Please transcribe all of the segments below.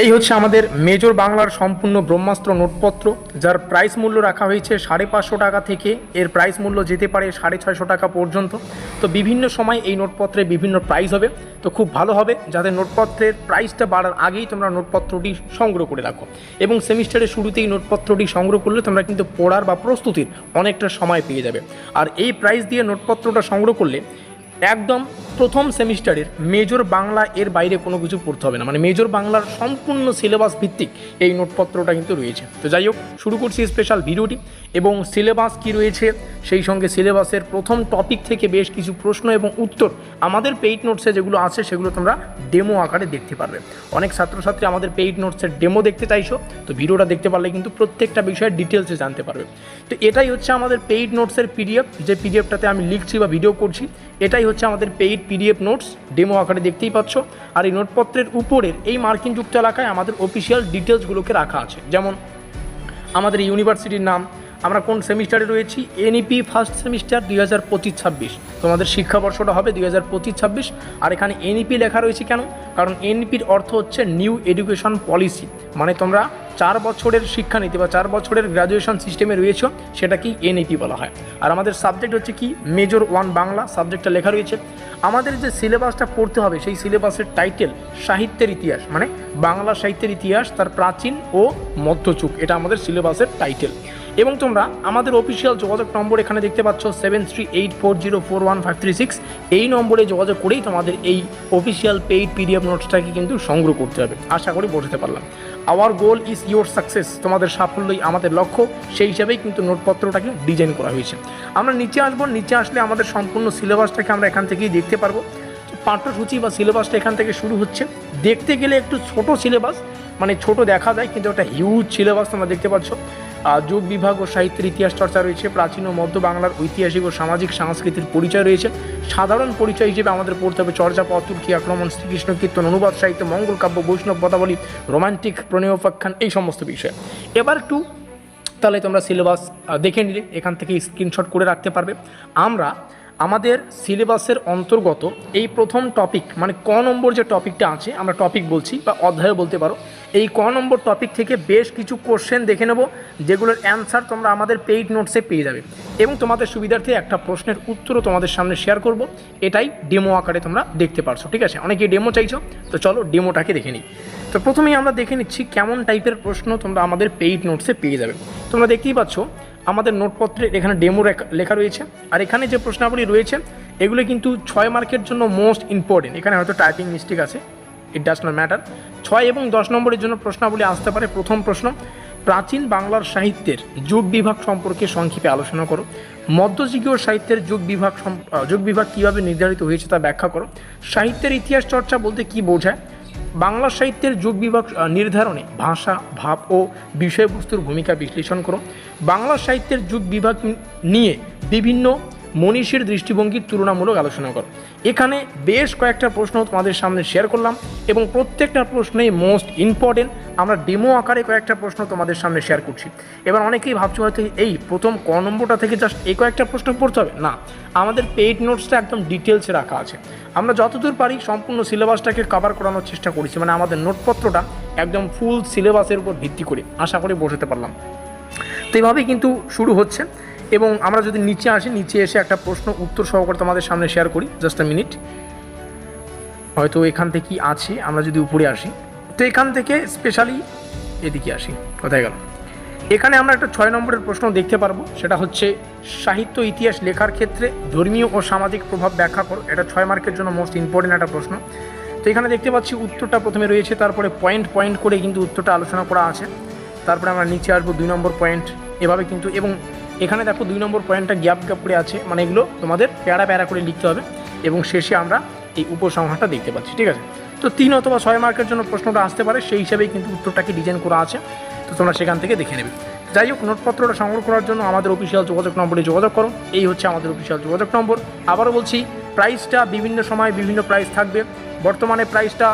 এই হচ্ছে আমাদের মেজর বাংলার সম্পূর্ণ ব্রহ্মাস্ত্র নোটপত্র, যার প্রাইস মূল্য রাখা হয়েছে সাড়ে পাঁচশো টাকা থেকে এর প্রাইস মূল্য যেতে পারে সাড়ে ছয়শো টাকা পর্যন্ত। তো বিভিন্ন সময় এই নোটপত্রে বিভিন্ন প্রাইস হবে। তো খুব ভালো হবে যাতে নোটপত্রের প্রাইসটা বাড়ার আগেই তোমরা নোটপত্রটি সংগ্রহ করে রাখো। এবং সেমিস্টারের শুরুতেই নোটপত্রটি সংগ্রহ করলে তোমরা কিন্তু পড়ার বা প্রস্তুতির অনেকটা সময় পেয়ে যাবে। আর এই প্রাইস দিয়ে নোটপত্রটা সংগ্রহ করলে একদম প্রথম সেমিস্টারের মেজর বাংলা এর বাইরে কোনো কিছু পড়তে হবে না। মানে মেজর বাংলার সম্পূর্ণ সিলেবাস ভিত্তিক এই নোটপত্রটা কিন্তু রয়েছে। তো যাই হোক, শুরু করছি স্পেশাল ভিডিওটি এবং সিলেবাস কি রয়েছে সেই সঙ্গে সিলেবাসের প্রথম টপিক থেকে বেশ কিছু প্রশ্ন এবং উত্তর আমাদের পেইড নোটসে যেগুলো আছে সেগুলো তোমরা ডেমো আকারে দেখতে পারবে। অনেক ছাত্রছাত্রী আমাদের পেইড নোটসের ডেমো দেখতে চাইছো, তো ভিডিওটা দেখতে পারলে কিন্তু প্রত্যেকটা বিষয়ের ডিটেলসে জানতে পারবে। তো এটাই হচ্ছে আমাদের পেইড নোটসের পিডিএফ যে পিডিএফটাতে আমি লিখছি বা ভিডিও করছি এটাই হচ্ছে আমাদের পেইড পিডিএফ নোটস ডেমো আকারে দেখতেই পাচ্ছ। আর এই নোটপত্রের উপরের এই মার্কিনযুক্ত এলাকায় আমাদের অফিসিয়াল ডিটেলসগুলোকে রাখা আছে। যেমন, আমাদের ইউনিভার্সিটির নাম আমরা কোন সেমিস্টারে রয়েছি? এনইপি ফার্স্ট সেমিস্টার দুই হাজার পঁচিশ ছাব্বিশ। তোমাদের শিক্ষাবর্ষটা হবে দুই হাজার পঁচিশ ছাব্বিশ। আর এখানে এনইপি লেখা রয়েছে কেন? কারণ এনইপির অর্থ হচ্ছে নিউ এডুকেশন পলিসি মানে তোমরা চার বছরের শিক্ষানীতি বা চার বছরের গ্র্যাজুয়েশন সিস্টেমে রয়েছে সেটাকেই এনইপি বলা হয়। আর আমাদের সাবজেক্ট হচ্ছে কি? Major one Bangla. সাবজেক্টটা লেখা রয়েছে। আমাদের যে সিলেবাসটা পড়তে হবে, সেই সিলেবাসের টাইটেল সাহিত্যের ইতিহাস। মানে বাংলা সাহিত্যের ইতিহাস, তার প্রাচীন ও মধ্যযুগ। এটা আমাদের সিলেবাসের টাইটেল এবং তোমরা আমাদের অফিসিয়াল যোগাযোগ নম্বর এখানে দেখতে পাচ্ছ seven three eight four zero four one five three six এই নম্বরে যোগাযোগ করেই তোমাদের এই অফিসিয়াল পেইড পিডিএফ নোটসটাকে কিন্তু সংগ্রহ করতে হবে। আশা করি বোঝাতে পারলাম। Our goal is your success তোমাদের সাফল্যই আমাদের লক্ষ্য। সেই হিসাবেই কিন্তু নোটপত্রটাকে ডিজাইন করা হয়েছে। আমরা নিচে আসব। নিচে আসলে আমাদের সম্পূর্ণ সিলেবাসটাকে আমরা এখান থেকেই দেখতে পারব। পাঠ্যসূচি বা সিলেবাসটা এখান থেকে শুরু হচ্ছে। দেখতে গেলে একটু ছোট সিলেবাস মানে ছোট দেখা যায়, কিন্তু একটা হিউজ সিলেবাস তোমরা দেখতে পাচ্ছ। যুগ বিভাগ ও সাহিত্যের ইতিহাস চর্চা রয়েছে। প্রাচীন ও মধ্য বাংলার ঐতিহাসিক ও সামাজিক সাংস্কৃতিক পরিচয় রয়েছে। সাধারণ পরিচয় হিসেবে আমাদের পড়তে হবে চর্যাপদ তুর্কি আক্রমণ, শ্রীকৃষ্ণ, কীর্তন, অনুবাদ, সাহিত্য, মঙ্গল কাব্য, বৈষ্ণব পদাবলী রোমান্টিক প্রণয়োপাখ্যান এই সমস্ত বিষয়। এবার একটু তাহলে তোমরা সিলেবাস দেখে নিলে, এখান থেকে স্ক্রিনশট করে রাখতে পারবে। আমরা আমাদের সিলেবাসের অন্তর্গত এই প্রথম টপিক মানে ক নম্বর যে টপিকটা আছে, আমরা টপিক বলছি বা অধ্যায় বলতে পারো এই ক নম্বর টপিক থেকে বেশ কিছু কোশ্চেন দেখে নেব, যেগুলোর অ্যান্সার তোমরা আমাদের পেইড নোটসে পেয়ে যাবে। এবং তোমাদের সুবিধার্থে একটা প্রশ্নের উত্তরও তোমাদের সামনে শেয়ার করব, এটাই ডেমো আকারে তোমরা দেখতে পারছ, ঠিক আছে? অনেকে ডেমো চাইছো, তো চলো ডেমোটাকে দেখে নিই। তো প্রথমেই আমরা দেখে নিচ্ছি কেমন টাইপের প্রশ্ন তোমরা আমাদের পেইড নোটসে পেয়ে যাবে। তোমরা দেখতেই পাচ্ছ, আমাদের নোটপত্রে এখানে ডেমো লেখা রয়েছে, আর এখানে যে প্রশ্নাবলী রয়েছে, এগুলো কিন্তু ছয় মার্কের জন্য মোস্ট ইম্পর্টেন্ট এখানে হয়তো টাইপিং মিস্টেক আছে। ইট ডাজ নট ম্যাটার ছয় এবং দশ নম্বরের জন্য প্রশ্নাবলী আসতে পারে। প্রথম প্রশ্ন, প্রাচীন বাংলার সাহিত্যের যুগ বিভাগ সম্পর্কে সংক্ষেপে আলোচনা করো। মধ্যযুগীয় সাহিত্যের যুগ বিভাগ যুগ বিভাগ কীভাবে নির্ধারিত হয়েছে তা ব্যাখ্যা করো। সাহিত্যের ইতিহাস চর্চা বলতে কী বোঝায়? বাংলা সাহিত্যের যুগ বিভাগ নির্ধারণে ভাষা, ভাব ও বিষয়বস্তুর ভূমিকা বিশ্লেষণ করো। বাংলা সাহিত্যের যুগ বিভাগ নিয়ে বিভিন্ন মনীষীর দৃষ্টিভঙ্গির তুলনামূলক আলোচনা করো। এখানে বেশ কয়েকটা প্রশ্ন তোমাদের সামনে শেয়ার করলাম এবং প্রত্যেকটা প্রশ্নেই মোস্ট ইম্পর্টেন্ট আমরা ডেমো আকারে কয়েকটা প্রশ্ন তোমাদের সামনে শেয়ার করছি। এবার অনেকেই ভাবছ হয়তো এই প্রথম ক নম্বরটা থেকে জাস্ট এই কয়েকটা প্রশ্ন পড়তে হবে? না, আমাদের পেইড নোটসটা একদম ডিটেলসে রাখা আছে। আমরা যতদূর পারি সম্পূর্ণ সিলেবাসটাকে কভার করানোর চেষ্টা করেছি মানে আমাদের নোটপত্রটা একদম ফুল সিলেবাসের উপর ভিত্তি করে। আশা করি বোঝাতে পারলাম। তো এইভাবেই কিন্তু শুরু হচ্ছে। এবং আমরা যদি নিচে আসি, নিচে এসে একটা প্রশ্ন, উত্তর সহকারে তোমাদের সামনে শেয়ার করি জাস্ট আ মিনিট হয়তো এখান থেকেই আছে, আমরা যদি উপরে আসি। তো এখান থেকে স্পেশালি এদিকে আসি, কোথায় গেল এখানে আমরা একটা ছয় নম্বরের প্রশ্ন দেখতে পারব, সেটা হচ্ছে, সাহিত্য ইতিহাস লেখার ক্ষেত্রে ধর্মীয় ও সামাজিক প্রভাব ব্যাখ্যা করো। এটা ছয় মার্কের জন্য মোস্ট ইম্পর্টেন্ট একটা প্রশ্ন। তো এখানে দেখতে পাচ্ছি, উত্তরটা প্রথমে রয়েছে, তারপরে পয়েন্ট পয়েন্ট করে কিন্তু উত্তরটা আলোচনা করা আছে। তারপরে আমরা নিচে আসব, দুই নম্বর পয়েন্ট এভাবে কিন্তু, এবং এখানে দেখো দুই নম্বর পয়েন্টটা গ্যাপ গ্যাপ করে আছে মানে এগুলো তোমাদের প্যারা প্যারা করে লিখতে হবে এবং শেষে আমরা এই উপসংহারটা দেখতে পাচ্ছি, ঠিক আছে? তো তিন অথবা ছয় মার্কের জন্য প্রশ্নটা আসতে পারে, সেই হিসাবেই কিন্তু উত্তরটাকে ডিজাইন করা আছে, তো তোমরা সেখান থেকে দেখে নেবে। যাই হোক, নোটপত্রটা সংগ্রহ করার জন্য আমাদের অফিসিয়াল যোগাযোগ নম্বরে যোগাযোগ করো, এই হচ্ছে আমাদের অফিসিয়াল যোগাযোগ নম্বর। আবারও বলছি প্রাইসটা বিভিন্ন সময় বিভিন্ন প্রাইস থাকবে। বর্তমানে প্রাইসটা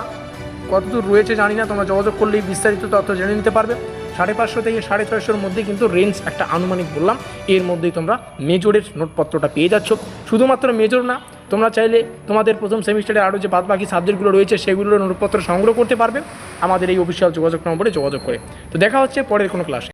কতদূর রয়েছে জানি না, তোমরা যোগাযোগ করলেই বিস্তারিত তথ্য জেনে নিতে পারবে। সাড়ে পাঁচশো থেকে সাড়ে ছয়শোর মধ্যে কিন্তু রেঞ্জ একটা আনুমানিক বললাম। এর মধ্যেই তোমরা মেজরের নোটপত্রটা পেয়ে যাচ্ছ। শুধুমাত্র মেজর না, তোমরা চাইলে তোমাদের প্রথম সেমিস্টারে আরও যে বাদবাকি সাবজেক্টগুলো রয়েছে সেগুলোর নোটপত্র সংগ্রহ করতে পারবে। আমাদের এই অফিসিয়াল যোগাযোগ নম্বরে যোগাযোগ করে। তো দেখা হচ্ছে পরের কোনো ক্লাসে